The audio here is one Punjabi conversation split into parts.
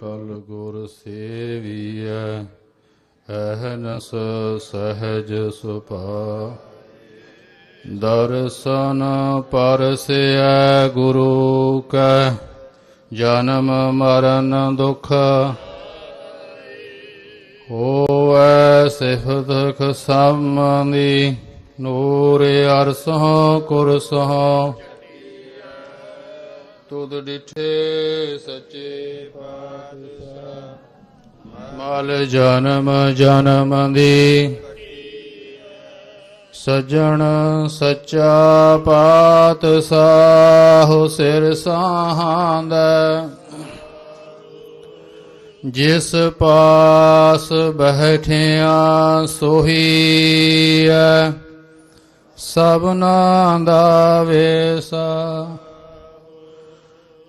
ਟਲ ਗੁਰ ਸੇਵੀਐ, ਅਹਨਸ ਸਹਜ ਸੁਭਾ। ਦਰਸ਼ਨ ਪਰਸਿਐ ਗੁਰੂ ਕੈ, ਜਨਮ ਮਰਨ ਦੁਖ ਹੋਵੈ ਸਿਫਤ ਖਸਮਨੀ ਨੂਰ ਅਰਸੋਂ ਕੁਰਸੋਂ ਤੁਧ ਡਿਠੇ ਸੱਚੇ ਪਾਤਸ਼ਾਹ। ਮਲ ਜਨਮ ਜਨਮ ਦੀ। ਸਜਣ ਸੱਚਾ ਪਾਤਸ਼ਾਹ ਸਿਰ ਸਾਹਾਂਦਾ। ਜਿਸ ਪਾਸ ਬਹਿਠਿਆ ਸੋਹੀਐ ਸਭਨਾ ਦਾ ਵੇਸਾ।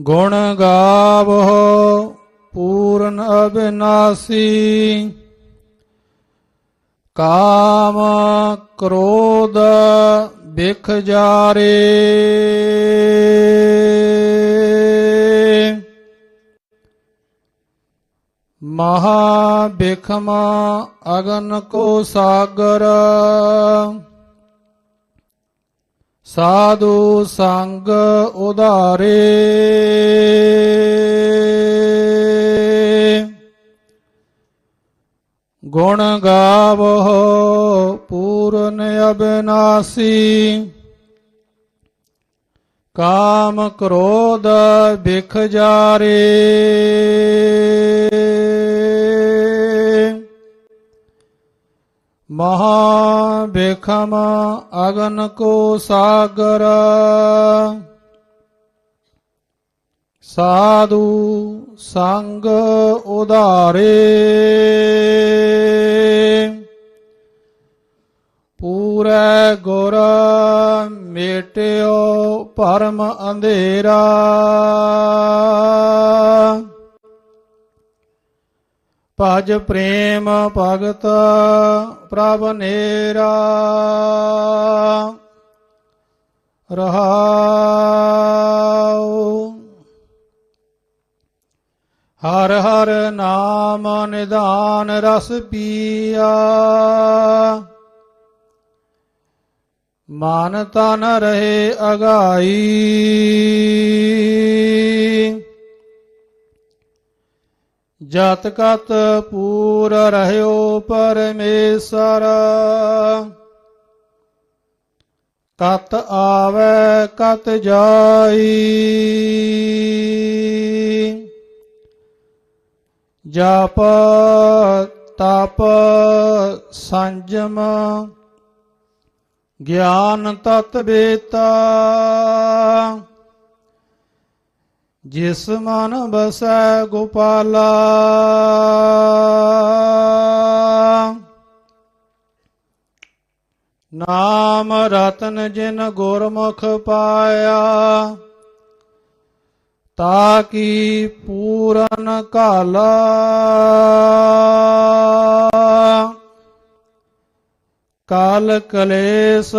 ਗੁਣ ਗਾਵੋ ਪੂਰਨ ਅਬਿਨਾਸੀ। ਕਾਮ ਕ੍ਰੋਧ ਬਿਖ ਜਾਰੇ। ਮਹਾ ਬਿਖਮਾ ਅਗਨ ਕੋ ਸਾਗਰ। ਸਾਧੂ ਸੰਗ ਉਧਾਰੇ। ਗੁਣ ਗਾਵੋ ਪੂਰਨ ਅਬਿਨਾਸੀ। ਕਾਮ ਕ੍ਰੋਧ ਬਿਖ ਜਾਰੇ ਮਹਾ ਬਿਖਮ ਅਗਨ ਕੋ ਸਾਗਰ। ਸਾਧੂ ਸੰਗ ਉਧਾਰੇ। ਪੂਰੇ ਗੁਰ ਮੇਟਿਓ ਪਰਮ ਅੰਧੇਰਾ। ਭਜ ਪ੍ਰੇਮ ਭਗਤ ਪ੍ਰਭ ਨੇਰਾ। ਰਹਾਉ। ਹਰ ਹਰ ਨਾਮ ਨਿਧਾਨ ਰਸ ਪੀਆ। ਮਨ ਤਨ ਰਹੇ ਅਗਾਈ। ਜਤ ਕਤ ਪੂਰ ਰਹਿਓ ਪਰਮੇਸ਼ਰ। ਕਤ ਆਵੇ, ਕਤ ਜਾਈ। ਜਪ, ਤਪ, ਸੰਜਮ, ਗਿਆਨ ਤਤ ਬੇਤਾ। ਜਿਸ ਮਨ ਬਸੈ ਗੋਪਾਲਾ। ਨਾਮ ਰਤਨ ਜਿਨ ਗੁਰਮੁਖ ਪਾਇਆ, ਤਾ ਕੀ ਪੂਰਨ ਕਾਲਾ ਕਾਲ ਕਲੇਸ਼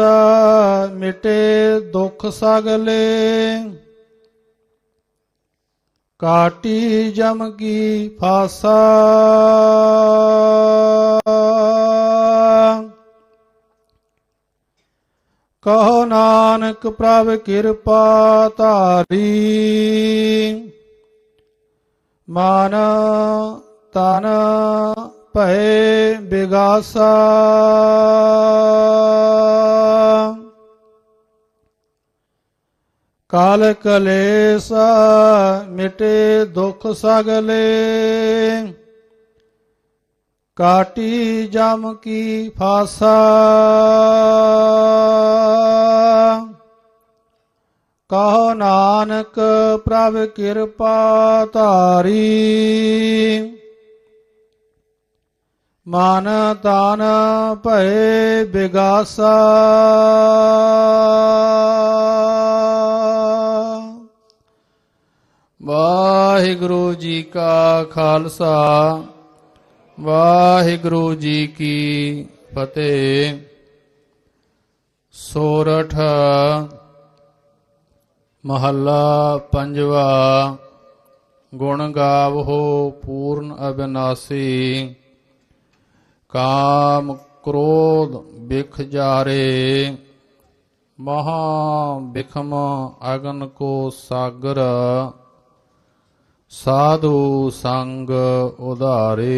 ਮਿਟੇ ਦੁਖ ਸਗਲੇ ਕਾਟੀ ਜਮ ਕੀ ਫਾਸਾ। ਕਹੋ ਨਾਨਕ ਪ੍ਰਭ ਕਿਰਪਾ ਧਾਰੀ। ਮਨ ਤਨ ਭਏ ਬਿਗਾਸਾ। ਕਾਲ ਕਲੇਸ਼ ਮਿਟੇ ਦੁਖ ਸਗਲੇ। ਕਾਟੀ ਜਮ ਕੀ ਫਾਸਾ। ਕਹੋ ਨਾਨਕ ਪ੍ਰਭ ਕਿਰਪਾ ਧਾਰੀ। ਮਨ ਤਨ ਭਏ ਬਿਗਾਸਾ। ਵਾਹਿਗੁਰੂ ਜੀ ਕਾ ਖਾਲਸਾ, ਵਾਹਿਗੁਰੂ ਜੀ ਕੀ ਫਤਿਹ। ਸੋਰਠ ਮਹੱਲਾ ਪੰਜਵਾ, ਗੁਣ ਗਾਵੋ ਪੂਰਨ ਅਬਿਨਾਸੀ। ਕਾਮ ਕ੍ਰੋਧ ਬਿਖ ਜਾਰੇ, ਮਹਾ ਬਿਖਮ ਅਗਨ ਕੋ ਸਾਗਰ। ਸਾਧੂ ਸੰਗ ਉਧਾਰੇ।